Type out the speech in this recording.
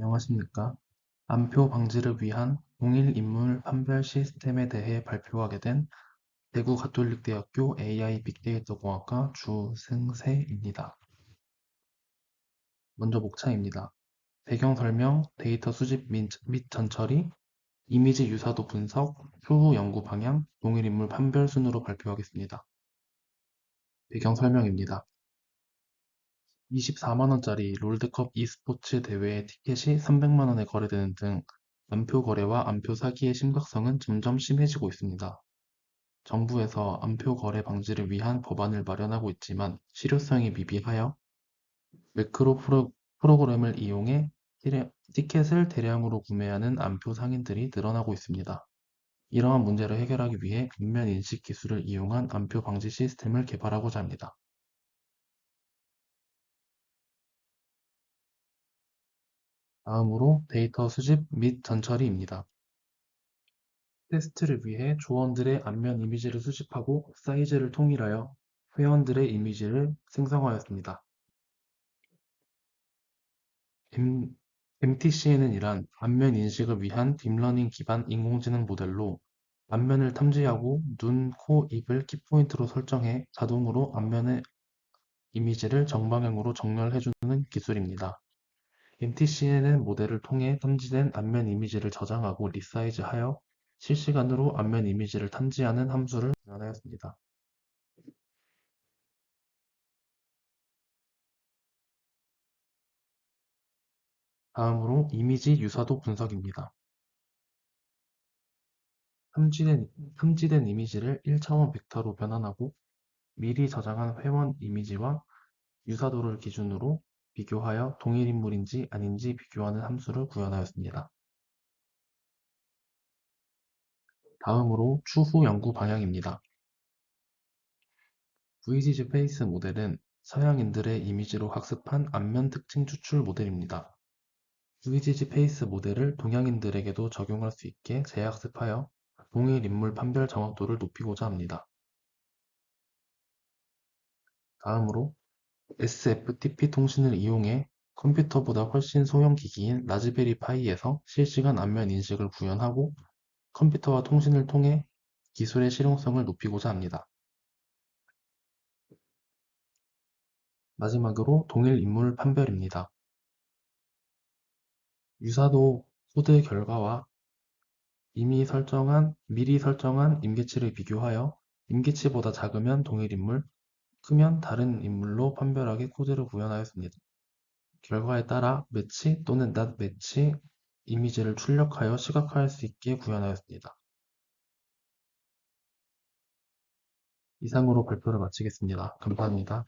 안녕하십니까? 암표 방지를 위한 동일 인물 판별 시스템에 대해 발표하게 된 대구 가톨릭대학교 AI 빅데이터 공학과 주승세입니다. 먼저 목차입니다. 배경 설명, 데이터 수집 및, 및 전처리, 이미지 유사도 분석, 추후 연구 방향, 동일 인물 판별 순으로 발표하겠습니다. 배경 설명입니다. 24만원짜리 롤드컵 e스포츠 대회의 티켓이 300만원에 거래되는 등 암표 거래와 암표 사기의 심각성은 점점 심해지고 있습니다. 정부에서 암표 거래 방지를 위한 법안을 마련하고 있지만 실효성이 미비하여 매크로 프로, 프로그램을 이용해 티켓을 대량으로 구매하는 암표 상인들이 늘어나고 있습니다. 이러한 문제를 해결하기 위해 인면 인식 기술을 이용한 암표 방지 시스템을 개발하고자 합니다. 다음으로 데이터 수집 및 전처리입니다. 테스트를 위해 조원들의 안면 이미지를 수집하고 사이즈를 통일하여 회원들의 이미지를 생성하였습니다. M, MTCNN이란 안면 인식을 위한 딥러닝 기반 인공지능 모델로 안면을 탐지하고 눈, 코, 입을 키포인트로 설정해 자동으로 안면의 이미지를 정방향으로 정렬해주는 기술입니다. MTCNN 모델을 통해 탐지된 안면 이미지를 저장하고 리사이즈하여 실시간으로 안면 이미지를 탐지하는 함수를 구현하였습니다. 다음으로 이미지 유사도 분석입니다. 탐지된, 탐지된 이미지를 1차원 벡터로 변환하고 미리 저장한 회원 이미지와 유사도를 기준으로 비교하여 동일 인물인지 아닌지 비교하는 함수를 구현하였습니다. 다음으로 추후 연구 방향입니다. VGG 페이스 모델은 서양인들의 이미지로 학습한 안면 특징 추출 모델입니다. VGG 페이스 모델을 동양인들에게도 적용할 수 있게 재학습하여 동일 인물 판별 정확도를 높이고자 합니다. 다음으로 SFTP 통신을 이용해 컴퓨터보다 훨씬 소형 기기인 라즈베리 파이에서 실시간 안면 인식을 구현하고 컴퓨터와 통신을 통해 기술의 실용성을 높이고자 합니다. 마지막으로 동일 인물 판별입니다. 유사도 코드 결과와 이미 설정한, 미리 설정한 임계치를 비교하여 임계치보다 작으면 동일 인물, 크면 다른 인물로 판별하게 코드를 구현하였습니다. 결과에 따라 매치 또는 not 매치 이미지를 출력하여 시각화할 수 있게 구현하였습니다. 이상으로 발표를 마치겠습니다. 감사합니다.